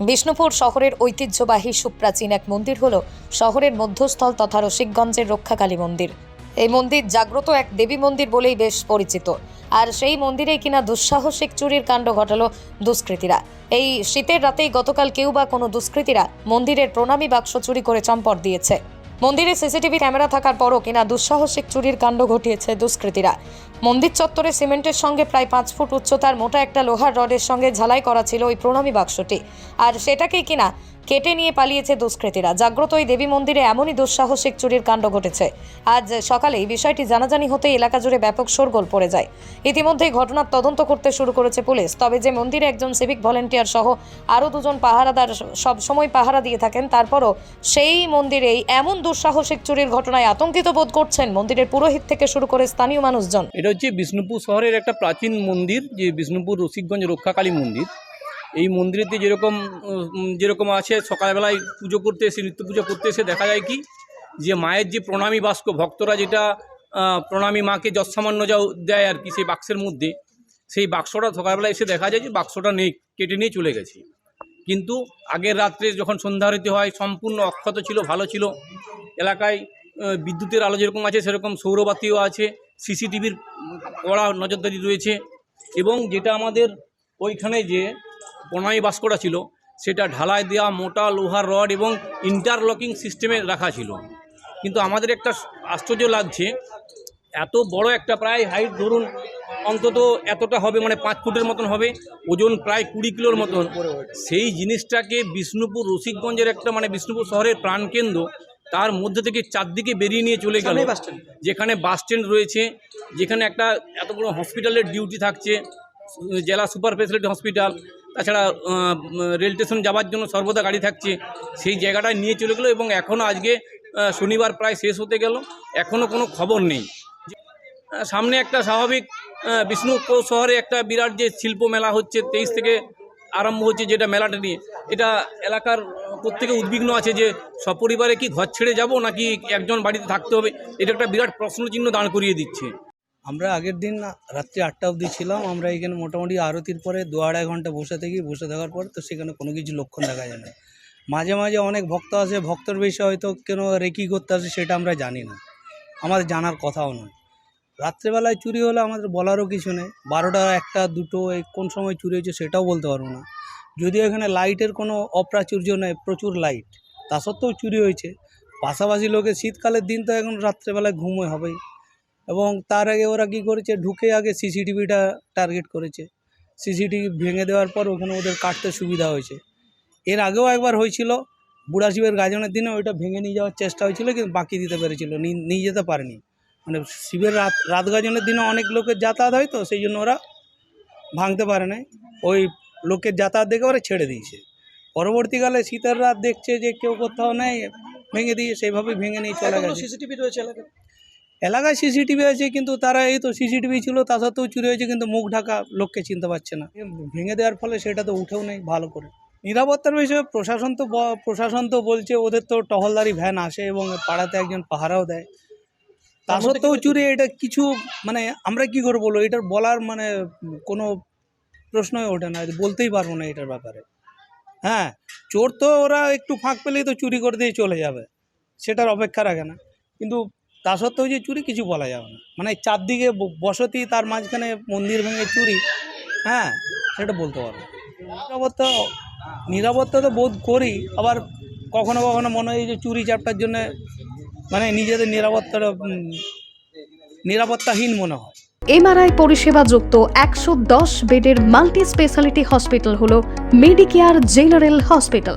বিষ্ণুপুর শহরের ঐতিহ্যবাহী সুপ্রাচীন এক মন্দির হল শহরের মধ্যস্থল তথা রসিকগঞ্জের রক্ষাকালী মন্দির। এই মন্দির জাগ্রত এক দেবী মন্দির বলেই বেশ পরিচিত। আর সেই মন্দিরে কিনা দুঃসাহসিক চুরির কাণ্ড ঘটাল দুষ্কৃতীরা। এই শীতের রাতেই গতকাল কেউ বা কোনো দুষ্কৃতীরা মন্দিরের প্রণামী বাক্স চুরি করে চম্পট দিয়েছে। মন্দিরে সিসিটিভি ক্যামেরা থাকার পরও কিনা দুঃসাহসিক চুরির কাণ্ড ঘটিয়েছে দুষ্কৃতীরা। মন্দির চত্বরে সিমেন্টের সঙ্গে প্রায় পাঁচ ফুট উচ্চতার মোটা একটা লোহার রডের সঙ্গে ঝালাই করা ছিল ওই প্রণামী বাক্সটি। আর সেটাকেই কিনা কেটে নিয়ে পালিয়েছে দুষ্কৃতীরা। জাগ্রত ওই দেবী মন্দিরে এমনই দুঃসাহসিক চুরির কাণ্ড ঘটেছে। আজ সকালে এই বিষয়টি জানাজানি হতেই এলাকা জুড়ে ব্যাপক শোরগোল পড়ে যায়। ইতিমধ্যেই ঘটনার তদন্ত করতে শুরু করেছে পুলিশ। তবে যে মন্দিরে একজন সিভিক ভলেন্টিয়ার সহ আরও দুজন পাহারাদার সব সময় পাহারা দিয়ে থাকেন, তারপরও সেই মন্দিরেই এমন দুঃসাহসিক চুরির ঘটনায় আতঙ্কিত বোধ করছেন মন্দিরের পুরোহিত থেকে শুরু করে স্থানীয় মানুষজন। এটা হচ্ছে বিষ্ণুপুর শহরের একটা প্রাচীন মন্দির, যে বিষ্ণুপুর রসিকগঞ্জ রক্ষাকালী মন্দির। এই মন্দিরেতে যেরকম যেরকম আছে, সকালবেলায় পুজো করতে এসে, নিত্য পুজো করতে এসে দেখা যায় কি? যে মায়ের যে প্রণামী বাস্ক, ভক্তরা যেটা প্রণামী মাকে যৎসামান্য যা দেয় আর কি সেই বাক্সের মধ্যে, সেই বাক্সটা সকালবেলা এসে দেখা যায় যে বাক্সটা নেই, কেটে নিয়ে চলে গেছে। কিন্তু আগের রাত্রে যখন সন্ধ্যা আরতি হয়, সম্পূর্ণ অক্ষত ছিল, ভালো ছিল। এলাকায় বিদ্যুতের আলো যেরকম আছে, সেরকম সৌরবাতিও আছে, সিসিটিভির কড়া নজরদারি রয়েছে। এবং যেটা আমাদের ওইখানে যে প্রণামী বাস্কটা ছিল সেটা ঢালাই দেওয়া মোটা লোহার রড এবং ইন্টারলকিং সিস্টেমে রাখা ছিল। কিন্তু আমাদের একটা আশ্চর্য লাগছে এত বড় একটা প্রায় হাইট ধরুন অন্তত এতটা হবে মানে পাঁচ ফুটের মতন হবে ওজন প্রায় কুড়ি কিলোর মতন। সেই জিনিসটাকে বিষ্ণুপুর রসিকগঞ্জের একটা মানে বিষ্ণুপুর শহরের প্রাণকেন্দ্র তার মধ্যে থেকে চারদিকে বেরিয়ে নিয়ে চলে গেল। যেখানে বাস স্ট্যান্ড রয়েছে যেখানে একটা এত বড় হসপিটালের ডিউটি থাকছে জেলা সুপার স্পেশালিটি হসপিটাল তাছাড়া রেল স্টেশন যাওয়ার জন্য সর্বদা গাড়ি থাকছে। সেই জায়গাটায় নিয়ে চলে গেলো এবং এখনও আজকে শনিবার প্রায় শেষ হতে গেল। এখনও কোনো খবর নেই। সামনে একটা স্বাভাবিক বিষ্ণুপুর শহরে একটা বিরাট যে শিল্প মেলা হচ্ছে, তেইশ থেকে আরম্ভ হচ্ছে যেটা মেলাটা নিয়ে, এটা এলাকার প্রত্যেকে উদ্বিগ্ন আছে যে সপরিবারে কি ঘর ছেড়ে যাব নাকি একজন বাড়িতে থাকতে হবে? এটা একটা বিরাট প্রশ্নচিহ্ন দাঁড় করিয়ে দিচ্ছে। আমরা আগের দিন রাত্রি আটটা অবধি ছিলাম, আমরা এখানে মোটামুটি আরতির পরে দু আড়াই ঘণ্টা বসে থাকি, বসে থাকার পর তো সেখানে কোনো কিছু লক্ষণ দেখা যায় না। মাঝে মাঝে অনেক ভক্ত আসে, ভক্তর বেশি হয়তো কেন রেকি করতে আসে সেটা আমরা জানি না। আমাদের জানার কথাও নয়। রাত্রেবেলায় চুরি হলে আমাদের বলারও কিছু নেই। বারোটা, একটা, দুটো, এই কোন সময় চুরি হয়েছে সেটাও বলতে পারব না। যদিও এখানে লাইটের কোনো অপ্রাচুর্য নেই, প্রচুর লাইট। তা সত্ত্বেও চুরি হয়েছে। পাশাপাশি লোকে শীতকালের দিন তো এখন রাত্রেবেলায় ঘুমোয় হবেই। এবং তার আগে ওরা কী করেছে ঢুকে আগে সিসিটিভিটা টার্গেট করেছে। সিসিটিভি ভেঙে দেওয়ার পর ওখানে ওদের কাটতে সুবিধা হয়েছে। এর আগেও একবার হয়েছিল বুড়া শিবের গাজনের দিনে ওইটা ভেঙে নিয়ে যাওয়ার চেষ্টা হয়েছিল কিন্তু বাকি দিতে পেরেছিল নিয়ে যেতে পারেনি। মানে শিবের রাত রাত গাজনের দিনে অনেক লোকের যাতায়াত হয় তো সেই জন্য ওরা ভাঙতে পারে না ওই লোকের যাতায়াত দেখে ওরা ছেড়ে দিয়েছে। পরবর্তীকালে শীতের রাত দেখছে যে কেউ কোথাও নেই ভেঙে দিয়ে সেইভাবে ভেঙে নিয়ে চলে গেছে। সিসিটিভি রয়েছে এলাকায়? এলাকায় সিসিটিভি আছে কিন্তু তারা এই তো সিসিটিভি ছিল তা সত্ত্বেও চুরি হয়েছে কিন্তু মুখ ঢাকা লোককে চিনতে পারছে না। ভেঙে দেওয়ার ফলে সেটা তো উঠেও নেই ভালো করে। নিরাপত্তার বিষয়ে প্রশাসন তো প্রশাসন তো বলছে ওদের তো টহলদারি ভ্যান আসে এবং পাড়াতে একজন পাহারাও দেয়। তা সত্ত্বেও চুরি এটা কিছু মানে আমরা কি করে বলব এটার বলার মানে কোনো প্রশ্নই ওঠে না বলতেই পারব না এটার ব্যাপারে। হ্যাঁ চোর তো ওরা একটু ফাঁক পেলেই তো চুরি করে দিয়ে চলে যাবে সেটার অপেক্ষা রাখে না। কিন্তু তা সত্ত্বেও যে চুরি কিছু বলা যাবে না। মানে চারদিকে বসতি, তার মাঝখানে মন্দির ভেঙে চুরি হ্যাঁ সেটা বলতে পারব। নিরাপত্তা নিরাপত্তা তো বোধ করি, আবার কখনো কখনো মনে হয় যে চুরি চাপটার জন্য মানে নিজেদের নিরাপত্তাটা নিরাপত্তাহীন মনে হয়। এমআরআই পরিষেবা যুক্ত একশো দশ বেডের মাল্টি স্পেশালিটি হসপিটাল হল মেডিকেয়ার জেনারেল হসপিটাল।